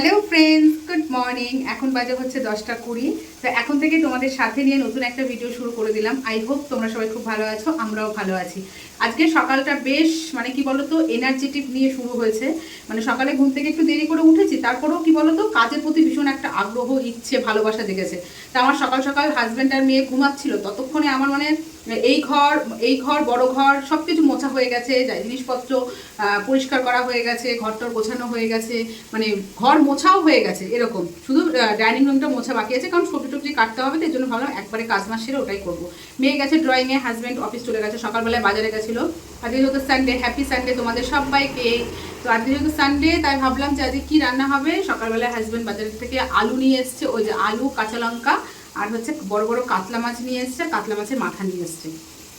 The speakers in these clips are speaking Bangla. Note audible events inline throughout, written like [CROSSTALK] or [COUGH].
হ্যালো ফ্রেন্ডস গুড মর্নিং এখন বাজে হচ্ছে দশটা কুড়ি। তো এখন থেকে তোমাদের সাথে নিয়ে নতুন একটা ভিডিও শুরু করে দিলাম। আই হোপ তোমরা সবাই খুব ভালো আছো, আমরাও ভালো আছি। আজকে সকালটা বেশ মানে কি বলতো এনার্জেটিক নিয়ে শুরু হয়েছে। মানে সকালে ঘুম থেকে একটু দেরি করে উঠেছি, তারপরেও কি বলতো, কাজের প্রতি ভীষণ একটা আগ্রহ, ইচ্ছে, ভালোবাসা দেখেছে তা আমার সকাল সকাল হাজব্যান্ড আর মেয়ে ঘুমাচ্ছিল, ততক্ষণে আমার মানে এই ঘর এই ঘর, বড় ঘর সব কিছু মোছা হয়ে গেছে জিনিসপত্র পরিষ্কার করা হয়ে গেছে, ঘরটর গোছানো হয়ে গেছে মানে ঘর মোছাও হয়ে গেছে, এরকম। শুধু ডাইনিং রুমটা মোছা বাকি আছে, কারণ সবজি টবজি কাটতে হবে, তাই জন্য ভাবলাম একবারে কাজ মাস সেরে ওটাই করব। মেয়ে গেছে ড্রয়িংয়ে হাজব্যান্ড অফিস চলে গেছে, সকালবেলায় বাজারে গেছিল। আজকে যেহেতু সানডে হ্যাপি সানডে তোমাদের সবাইকে। তো আজকে যেহেতু সানডে তাই ভাবলাম যে আজকে কী রান্না হবে? সকালবেলায় হাজব্যান্ড বাজার থেকে আলু নিয়ে এসছে, ওই যে আলু, কাঁচা লঙ্কা, আর হচ্ছে বড় বড় কাতলা মাছ নিয়ে এসছে, কাতলা মাছের মাথা নিয়ে এসছে।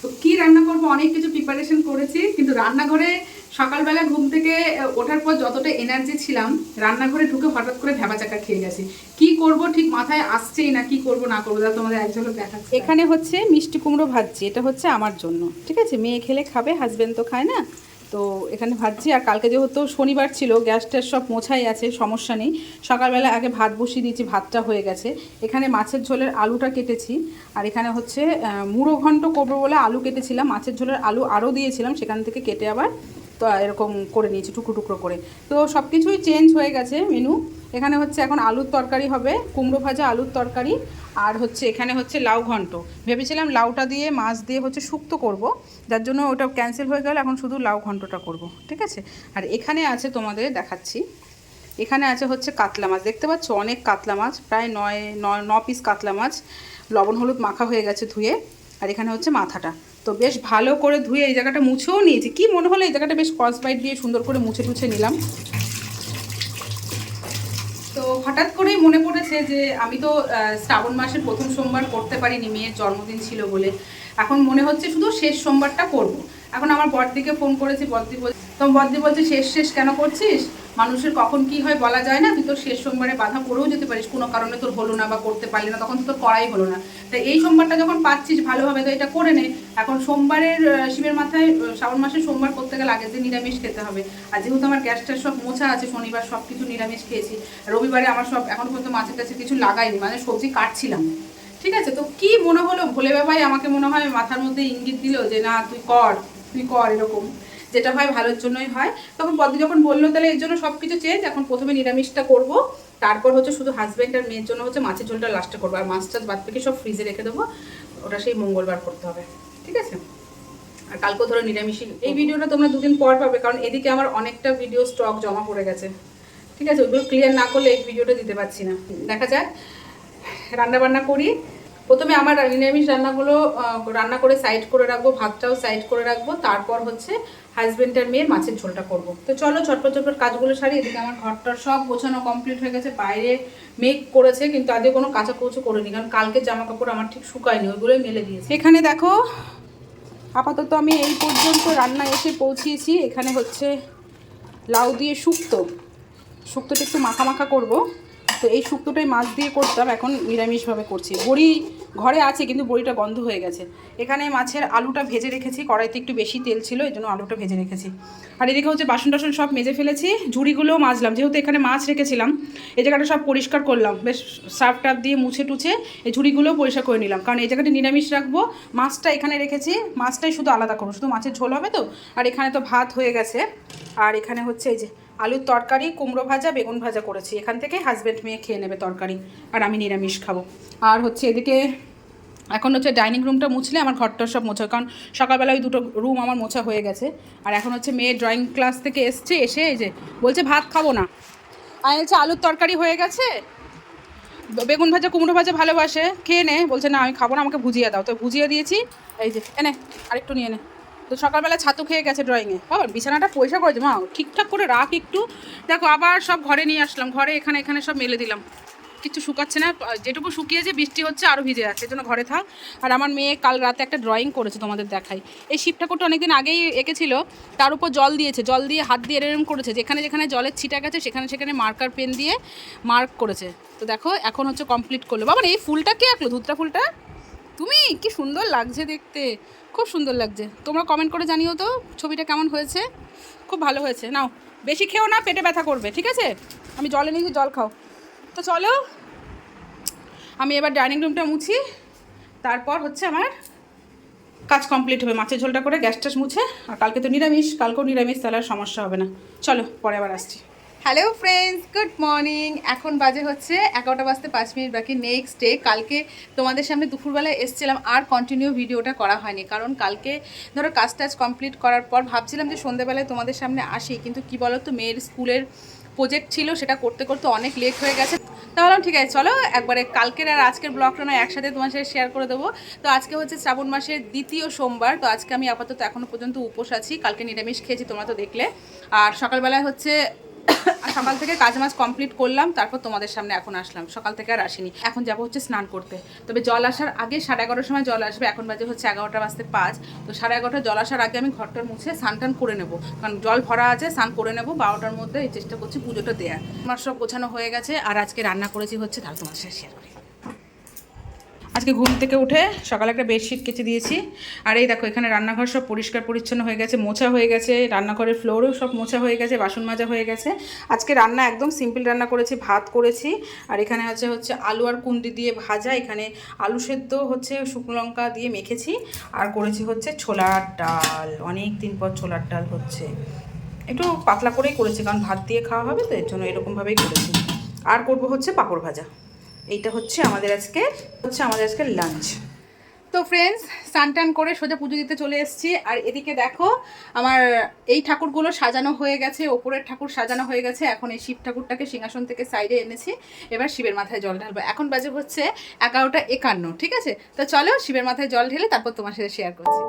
তো কি রান্না করব? অনেক কিছু প্রিপারেশন করেছি, কিন্তু রান্নাঘরে সকালবেলা ঘুম থেকে ওঠার পর যতটা এনার্জি ছিলাম, রান্নাঘরে ঢুকে হঠাৎ করে ভেবা চাকা খেয়ে গেছি। কি করব ঠিক মাথায় আসছেই না, কি করব না করব, দাদা তোমাদের এক ঝলক দেখাচ্ছি এখানে হচ্ছে মিষ্টি কুমড়ো ভাজছি, এটা হচ্ছে আমার জন্য, ঠিক আছে? মেয়ে খেলে খাবে হাজবেন্ড তো খায় না, তো এখানে ভাজছি, আর কালকে যেহেতু শনিবার ছিল, গ্যাস ট্যাস সব মোছাই আছে, সমস্যা নেই। সকালবেলা আগে ভাত বসিয়ে দিয়েছি, ভাতটা হয়ে গেছে। এখানে মাছের ঝোলের আলুটা কেটেছি, আর এখানে হচ্ছে মুড়ো ঘন্ট করব বলে আলু কেটেছিলাম, মাছের ঝোলের আলু আরও দিয়েছিলাম, সেখান থেকে কেটে আবার তো এরকম করে নিয়েছি, টুকরো টুকরো করে। তো সব কিছুই চেঞ্জ হয়ে গেছে মেনু এখানে হচ্ছে এখন আলুর তরকারি হবে, কুমড়ো ভাজা, আলুর তরকারি, আর হচ্ছে এখানে হচ্ছে লাউ ঘন্ট। ভেবেছিলাম লাউটা দিয়ে, মাছ দিয়ে হচ্ছে শুক্তো করব, যার জন্য ওটা ক্যান্সেল হয়ে গেল, এখন শুধু লাউ ঘন্টটা করব, ঠিক আছে? আর এখানে আছে তোমাদের দেখাচ্ছি। এখানে আছে হচ্ছে কাতলা মাছ, দেখতে পাচ্ছ? অনেক কাতলা মাছ, প্রায় নয় ন পিস কাতলা মাছ। লবণ, হলুদ মাখা হয়ে গেছে ধুয়ে, আর এখানে হচ্ছে মাথাটা। তো বেশ ভালো করে ধুয়ে এই জায়গাটা মুছেও নিয়েছি। কি মনে হলো এই জায়গাটা বেশ কসবাইট দিয়ে সুন্দর করে মুছে টুছে নিলাম? তো হঠাৎ করেই মনে পড়েছে যে আমি তো শ্রাবণ মাসের প্রথম সোমবার করতে পারিনি, মেয়ের জন্মদিন ছিল বলে। এখন মনে হচ্ছে শুধু শেষ সোমবারটা করব। এখন আমার বড়দিকে ফোন করেছি, বড়দি বল তো বড়দি বলছে, শেষ শেষ কেন করছিস? মানুষের কখন কি হয় বলা যায় না? তুই তো শেষ সোমবারে বাধা পড়েও যেতে পারিস। কোনো কারণে তোর হলো না বা করতে পারলি না, তখন তো তোর করাই হলো না। তাই এই সোমবারটা যখন পাচ্ছিস, ভালোভাবে তো এটা করে নে। এখন সোমবারের শিবের মাথায় শ্রাবণ মাসে সোমবার করতে গেলে আগে যে নিরামিষ খেতে হবে। আর যেহেতু আমার গ্যাসটা সব মোছা আছে, শনিবার সব কিছু নিরামিষ খেয়েছি। রবিবারে আমার সব, এখন পর্যন্ত মাছের কাছে কিছু লাগাইনি মানে সবজি কাটছিলাম। ঠিক আছে? তো কি মনে হলো? ভোলে বাবাই আমাকে মনে হয় মাথার মধ্যে ইঙ্গিত দিল যে, না, তুই কর তুই কর, এরকম। যেটা হয় ভালোর জন্যই হয়। তখন পদ্ম যখন বলল, তাহলে এর জন্য সব কিছু চেঞ্জ এখন প্রথমে নিরামিষটা করব। তারপর হচ্ছে শুধু হাজব্যান্ড আর মেয়ের জন্য হচ্ছে মাছের ঝোলটা লাস্টে করব। আর মাছ টাছ বাদ থেকে সব ফ্রিজে রেখে দেবো। ওটা সেই মঙ্গলবার করতে হবে। ঠিক আছে? আর কালকেও ধরো নিরামিষই। এই ভিডিওটা তোমরা দুদিন পর পাবে, কারণ এদিকে আমার অনেকটা ভিডিও স্টক জমা পড়ে গেছে। ঠিক আছে? ওইগুলো ক্লিয়ার না করলে এই ভিডিওটা দিতে পারছি না। দেখা যাক। রান্না বান্না করি। প্রথমে আমার নিরামিষ রান্নাগুলো রান্না করে সাইড করে রাখব, ভাতটাও সাইড করে রাখব। তারপর হচ্ছে হাজবেন্ড আর মেয়ের মাছের ঝোলটা করব। তো চলো চটপট চটপট কাজগুলো সারি, এদিকে আমার ঘরটার সব গোছানো কমপ্লিট হয়ে গেছে। বাইরে মেঘ করেছে, কিন্তু আজকে কোনো কাঁচা কৌচো করিনি, কারণ কালকে জামা কাপড় আমার ঠিক শুকায়নি, ওইগুলোই মেলে দিয়েছে। এখানে দেখো, আপাতত আমি এই পর্যন্ত রান্না এসে পৌঁছিয়েছি। এখানে হচ্ছে লাউ দিয়ে শুক্তো। শুক্তোটা একটু মাখা মাখা করব। তো এই শুক্তোটাই মাছ দিয়ে করতাম, এখন নিরামিষভাবে করছি। বড়ি ঘরে আছে, কিন্তু বড়িটা গন্ধ হয়ে গেছে। এখানে মাছের আলুটা ভেজে রেখেছি, কড়াইতে একটু বেশি তেল ছিল এই জন্য আলুটা ভেজে রেখেছি। আর এদিকে হচ্ছে বাসন টাসন সব মেজে ফেলেছি, ঝুড়িগুলোও মাজলাম। যেহেতু এখানে মাছ রেখেছিলাম, এই জায়গাটা সব পরিষ্কার করলাম। বেশ সার্ফ টাপ দিয়ে মুছে টুছে এই ঝুড়িগুলোও পরিষ্কার করে নিলাম। কারণ এই জায়গাটা নিরামিষ রাখব, মাছটা এখানে রেখেছি, মাছটাই শুধু আলাদা করব। শুধু মাছের ঝোল হবে তো, আর এখানে তো ভাত হয়ে গেছে। আর এখানে হচ্ছে এই যে আলুর তরকারি, কুমড়ো ভাজা, বেগুন ভাজা করেছি। এখান থেকে হাজব্যান্ড মেয়ে খেয়ে নেবে তরকারি। আর আমি নিরামিষ খাব। আর হচ্ছে এদিকে এখন হচ্ছে ডাইনিং রুমটা মুছলে আমার ঘরটা সব মোছা, কারণ সকালবেলা ওই দুটো রুম আমার মোছা হয়ে গেছে। আর এখন হচ্ছে মেয়ে ড্রয়িং ক্লাস থেকে এসছে, এসে এই যে বলছে, ভাত খাব না। আর বলছে আলুর তরকারি হয়ে গেছে। বেগুন ভাজা, কুমড়ো ভাজা ভালোবাসে, খেয়ে নে। বলছে, না, আমি খাব না, আমাকে ভুজিয়ে দাও। তো ভুজিয়ে দিয়েছি। এই যে, এনে, আরেকটু নিয়ে নে। তো সকালবেলা ছাতু খেয়ে গেছে ড্রয়িংয়ে বাবা, বিছানাটা পয়সা করেছে মা, ঠিকঠাক করে রাখ একটু। দেখো, আবার সব ঘরে নিয়ে আসলাম, ঘরে এখানে এখানে সব মেলে দিলাম। কিছু শুকাচ্ছে না, যেটুকু শুকিয়েছে বৃষ্টি হচ্ছে আরও ভিজে যাচ্ছে জন্য ঘরে থাক। আর আমার মেয়ে কাল রাতে একটা ড্রয়িং করেছে তোমাদের দেখাই। এই শিব ঠাকুরটা অনেকদিন আগেই এঁকেছিল, তার উপর জল দিয়েছে, জল দিয়ে হাত দিয়ে এরম করেছে, যেখানে যেখানে জলের ছিটা গেছে, সেখানে সেখানে মার্কার পেন দিয়ে মার্ক করেছে। তো দেখো, এখন হচ্ছে কমপ্লিট করল। বাবা, এই ফুলটা কে আঁকলো? ধুতরা ফুলটা? তুমি? কি সুন্দর লাগছে দেখতে। খুব সুন্দর লাগছে। তোমরা কমেন্ট করে জানিও তো, ছবিটা কেমন হয়েছে? খুব ভালো হয়েছে। নাও, বেশি খেও না, পেটে ব্যথা করবে, ঠিক আছে? আমি জলে নিয়েছি জল খাও। তো চলো, আমি এবার ডাইনিং রুমটা মুছি। তারপর হচ্ছে আমার কাজ কমপ্লিট হবে। মাছের ঝোলটা করে গ্যাস ট্যাস মুছে। আর কালকে তো নিরামিষ, কালকেও নিরামিষ, তাহলে আর সমস্যা হবে না। চলো, পরে আবার আসছি। হ্যালো ফ্রেন্ডস গুড মর্নিং এখন বাজে হচ্ছে এগারোটা বাজতে পাঁচ মিনিট বাকি। নেক্সট ডে কালকে তোমাদের সামনে দুপুরবেলায় এসছিলাম আর কন্টিনিউ ভিডিওটা করা হয়নি। কারণ কালকে ধরো কাজ টাজ কমপ্লিট করার পর ভাবছিলাম যে সন্ধ্যেবেলায় তোমাদের সামনে আসি, কিন্তু কি বলো তো মেয়ের স্কুলের প্রজেক্ট ছিল, সেটা করতে করতে অনেক লেট হয়ে গেছে। তাহলে ঠিক আছে, চলো একবারে কালকের আর আজকের ব্লগটা নয়, একসাথে তোমার সাথে শেয়ার করে দেবো। তো আজকে হচ্ছে শ্রাবণ মাসের দ্বিতীয় সোমবার, তো আজকে আমি আপাতত এখনও পর্যন্ত উপোস আছি। কালকে নিরামিষ খেয়েছি, তোমরা তো দেখলে। আর সকালবেলায় হচ্ছে [COUGHS] সকাল থেকে কাজ মাছ কমপ্লিট করলাম, তারপর তোমাদের সামনে এখন আসলাম। সকাল থেকে আর আসিনি। এখন যাব হচ্ছে স্নান করতে। তবে জল আসার আগে সাড়ে এগারোটার সময় জল আসবে, এখন বাজে হচ্ছে এগারোটা বাজতে পাঁচ। তো সাড়ে এগারোটা জল আসার আগে আমি ঘরটার মুছে স্নান টান করে নেব। কারণ জল ভরা আছে, স্নান করে নেব। বারোটার মধ্যে এই চেষ্টা করছি পুজোটা দেওয়ার আমার সব গোছানো হয়ে গেছে, আর আজকে রান্না করেছি হচ্ছে তাহলে তোমার সাথে শেয়ার করি। আজকে ঘুম থেকে উঠে সকালে একটা বেডশিট কেচে দিয়েছি। আর এই দেখো, এখানে রান্নাঘর সব পরিষ্কার পরিচ্ছন্ন হয়ে গেছে, মোছা হয়ে গেছে, রান্নাঘরের ফ্লোরও সব মোছা হয়ে গেছে, বাসন মাজা হয়ে গেছে। আজকে রান্না একদম সিম্পল রান্না করেছি, ভাত করেছি। আর এখানে আছে হচ্ছে আলু আর কুন্দি দিয়ে ভাজা, এখানে আলু সেদ্ধ হচ্ছে শুকনো লঙ্কা দিয়ে মেখেছি। আর করেছি হচ্ছে ছোলার ডাল অনেক দিন পর ছোলার ডাল হচ্ছে। একটু পাতলা করেই করেছি, কারণ ভাত দিয়ে খাওয়া হবে তো, এর জন্য এরকমভাবেই করেছি। আর করব হচ্ছে পাঁপড় ভাজা। এইটা হচ্ছে আমাদের আজকে, হচ্ছে আমাদের আজকে লাঞ্চ তো ফ্রেন্ডস স্নান টান করে সোজা পুজো দিতে চলে এসেছি। আর এদিকে দেখো, আমার এই ঠাকুরগুলো সাজানো হয়ে গেছে, ওপরের ঠাকুর সাজানো হয়ে গেছে। এখন এই শিব ঠাকুরটাকে সিংহাসন থেকে সাইডে এনেছি। এবার শিবের মাথায় জল ঢালবো। এখন বাজে হচ্ছে এগারোটা একান্ন, ঠিক আছে? তো চলো, শিবের মাথায় জল ঢেলে তারপর তোমার সাথে শেয়ার করছি।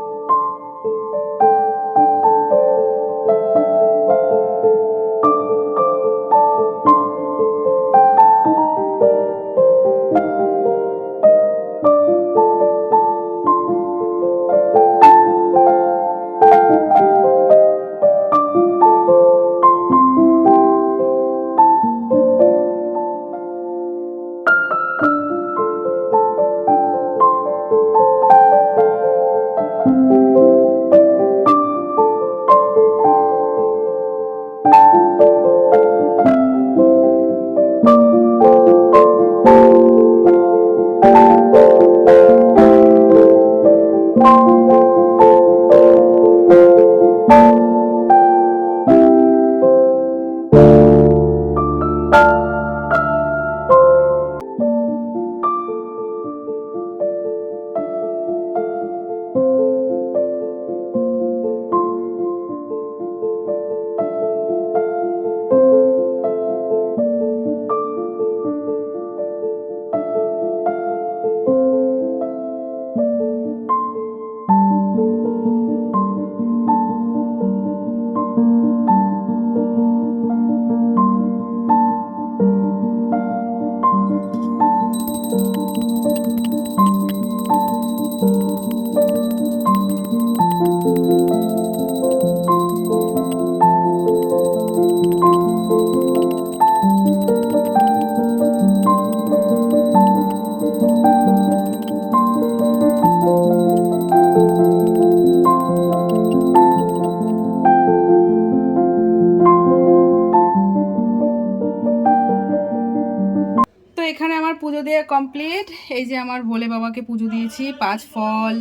কমপ্লিট এই যে আমার ভোলে বাবাকে পুজো দিয়েছি, পাঁচ ফল,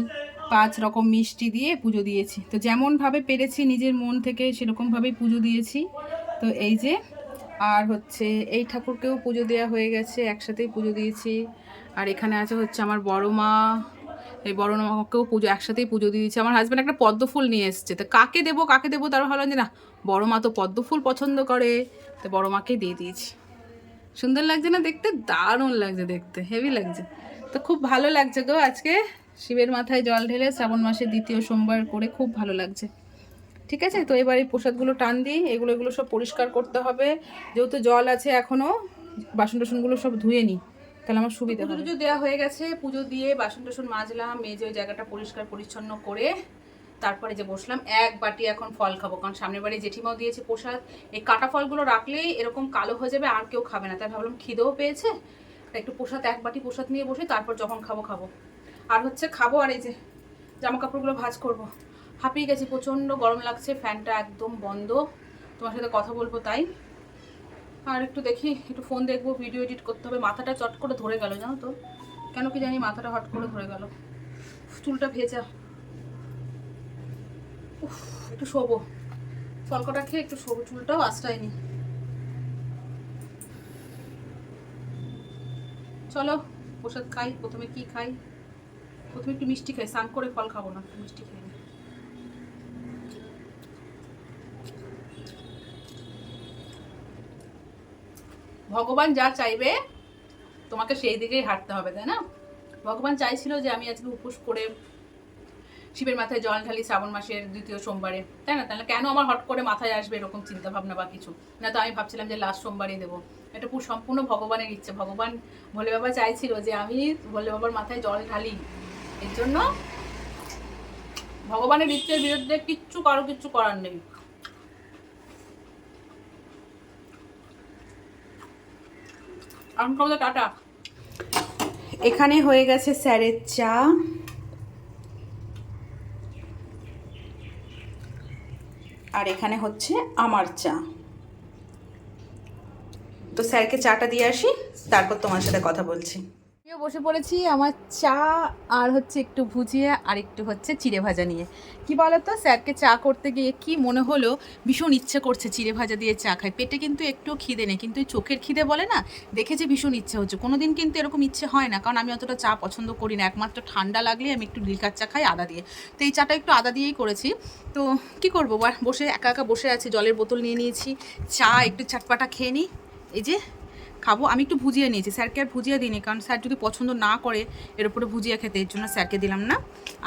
পাঁচ রকম মিষ্টি দিয়ে পুজো দিয়েছি। তো যেমনভাবে পেরেছি নিজের মন থেকে সেরকমভাবেই পুজো দিয়েছি। তো এই যে, আর হচ্ছে এই ঠাকুরকেও পুজো দেওয়া হয়ে গেছে, একসাথেই পুজো দিয়েছি। আর এখানে আছে হচ্ছে আমার বড় মা, এই বড় মাকেও পুজো, একসাথেই পুজো দিয়েছি। আমার হাজব্যান্ড একটা পদ্ম ফুল নিয়ে এসছে। তো কাকে দেবো কাকে দেবো তার ভালো যে না। বড় মা তো পদ্ম ফুল পছন্দ করে, তো বড় মাকেই দিয়ে দিয়েছি। সুন্দর লাগছে না দেখতে? দারুণ লাগছে দেখতে হেভি লাগছে। তো খুব ভালো লাগছে গো আজকে। শিবের মাথায় জল ঢেলে শ্রাবণ মাসে দ্বিতীয় সোমবার করে খুব ভালো লাগছে। ঠিক আছে? তো এবার এই প্রসাদগুলো টান দিই এগুলো এগুলো সব পরিষ্কার করতে হবে। যেহেতু জল আছে এখনও বাসন টাসনগুলো সব ধুয়ে নিই। তাহলে আমার সুবিধা পুজো দেওয়া হয়ে গেছে পুজো দিয়ে বাসন টাসন মাজলাম মেজে ওই জায়গাটা পরিষ্কার পরিচ্ছন্ন করে তারপরে যে বসলাম, এক বাটি এখন ফল খাব। কারণ সামনের বাড়ি জেঠিমাও দিয়েছে প্রসাদ। এই কাটা ফলগুলো রাখলেই এরকম কালো হয়ে যাবে, আর কেউ খাবে না। তাই ভাবলাম খিদেও পেয়েছে। একটু প্রসাদ, এক বাটি প্রসাদ নিয়ে বসে তারপর যখন খাব খাব। আর হচ্ছে খাব আর এই যে জামা কাপড়গুলো ভাজ করব। হাঁপিয়ে গেছি, প্রচণ্ড গরম লাগছে, ফ্যানটা একদম বন্ধ। তোমার সাথে কথা বলব তাই। আর একটু দেখি, একটু ফোন দেখব ভিডিও এডিট করতে হবে। মাথাটা চট করে ধরে গেল, জানো তো? কেন কি জানি মাথাটা হট করে ধরে গেল। চুলটা ভেজা। একটু শোবো। ফলকটা খেয়ে একটু শোবো, চুলটাও আশ্রয়নি চলো, প্রসাদ খাই, প্রথমে কি খাই? প্রথমে একটু মিষ্টি খাই, স্নান করে ফল খাব না মিষ্টি খাই ভগবান যা চাইবে, তোমাকে সেই দিকেই হাঁটতে হবে, তাই না? ভগবান চাইছিল যে আমি আজকে উপোস করে শিবের মাথায় জল ঢালি শ্রাবণ মাসের দ্বিতীয় সোমবারে, তাই না? তাহলে কেন আমার হট করে মাথায় আসবে এরকম চিন্তা ভাবনা বা কিছু? না তো আমি ভাবছিলাম যে লাস্ট সোমবারই দেবো। এটা পুরো সম্পূর্ণ ভগবানের ইচ্ছে। ভগবান ভোলে বাবা চাইছিল যে আমি ভোলে বাবার মাথায় জল ঢালি। এর জন্য ভগবানের ইচ্ছের বিরুদ্ধে কিচ্ছু কারও কিচ্ছু করার নেই। টাটা। এখানে হয়ে গেছে স্যারের চা। আর এখানে হচ্ছে আমার চা। তো স্যারকে চাটা দিয়ে আসি, তারপর তোমার সাথে কথা বলছি। বসে পড়েছি, আমার চা আর হচ্ছে একটু ভুজিয়া আর একটু হচ্ছে চিড়ে ভাজা নিয়ে। কি বলতো, স্যারকে চা করতে গিয়ে কি মনে হলো, ভীষণ ইচ্ছে করছে চিড়ে ভাজা দিয়ে চা খাই পেটে কিন্তু একটু খিদে নেই, কিন্তু চোখের খিদে বলে না, দেখে যে ভীষণ ইচ্ছে হচ্ছে। কোনো দিন কিন্তু এরকম ইচ্ছে হয় না, কারণ আমি অতটা চা পছন্দ করি না। একমাত্র ঠান্ডা লাগলে আমি একটু লিকার চা খাই, আদা দিয়ে। তো এই চাটা একটু আদা দিয়েই করেছি। তো কি করব, বসে একা একা বসে আছি, জলের বোতল নিয়ে নিয়েছি, চা, একটু চাটপাটা খেয়ে নিই। এই যে খাব। আমি একটু ভুজিয়া নিয়েছি। স্যারকে আর ভুজিয়া দিইনি, কারণ স্যার যদি পছন্দ না করে, এর উপরে ভুজিয়া খেতে, এর জন্য স্যারকে দিলাম না।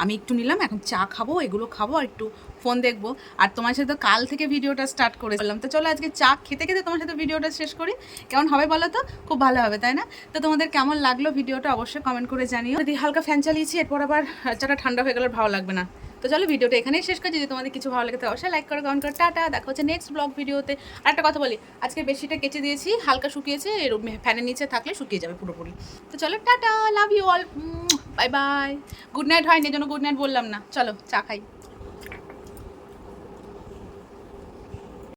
আমি একটু নিলাম, এখন চা খাব, এগুলো খাব আর একটু ফোন দেখব। আর তোমার সাথে কাল থেকে ভিডিওটা স্টার্ট করে বললাম তো চলো আজকে চা খেতে খেতে তোমার সাথে ভিডিওটা শেষ করি। কেমন হবে বলো তো? খুব ভালো হবে, তাই না? তো তোমাদের কেমন লাগল ভিডিওটা অবশ্যই কমেন্ট করে জানিও। যদি হালকা ফ্যান চালিয়েছি, এরপর আবার চাটা ঠান্ডা হয়ে গেলে ভালো লাগবে না। তো চলো ভিডিওটা এখানেই শেষ করছি যদি তোমাদের কিছু ভালো লাগে অবশ্যই লাইক করো কমেন্ট করো। টাটা, দেখা হচ্ছে নেক্সট ব্লগ ভিডিওতে। আর একটা কথা বলি, আজকে বেশিটা কেচে দিয়েছি, হালকা শুকিয়েছে, এর ফ্যানের নিচে থাকলে শুকিয়ে যাবে পুরোপুরি। তো চলো, tata love you all bye bye good night হয়নি এই জন্য গুড নাইট বললাম না। চলো, চা খাই।